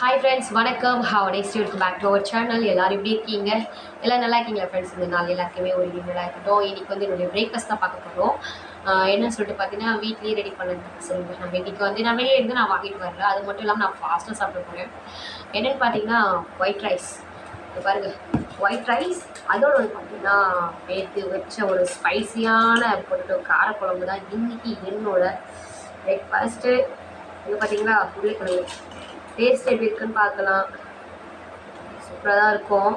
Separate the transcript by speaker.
Speaker 1: Hi friends வணக்கம். How next welcome back to our channel எல்லோரும் எப்படி இருக்கீங்க? எல்லாம் நல்லா இருக்கீங்களா ஃப்ரெண்ட்ஸ் இந்த நாள் எல்லாருக்குமே ஒரு நல்லா இருக்கட்டும். இன்னைக்கு வந்து என்னுடைய பிரேக்ஃபாஸ்ட் தான் பார்க்க போகிறோம் என்னன்னு சொல்லிட்டு பார்த்தீங்கன்னா வீட்லேயே ரெடி பண்ணது சொல்லுங்கள் நம்ம இன்னைக்கு வந்து நான் வெளியே இருந்து நான் வாங்கிட்டு வரல. அது மட்டும் இல்லாமல் நான் ஃபாஸ்ட்டாக சாப்பிட போகிறேன் என்னென்னு பார்த்தீங்கன்னா ஒயிட் ரைஸ் பாருங்கள் ஒயிட் ரைஸ் அதோட வந்து பார்த்தீங்கன்னா நேற்று வச்ச ஒரு ஸ்பைசியான பொருட்கள் காரக்குழம்பு தான். இன்னைக்கு என்னோட பிரேக்ஃபாஸ்ட்டு இது பார்த்தீங்கன்னா உருளைக்கிழங்கு. டேஸ்ட் எப்படி இருக்குன்னு பார்க்கலாம். சூப்பராக தான் இருக்கும்.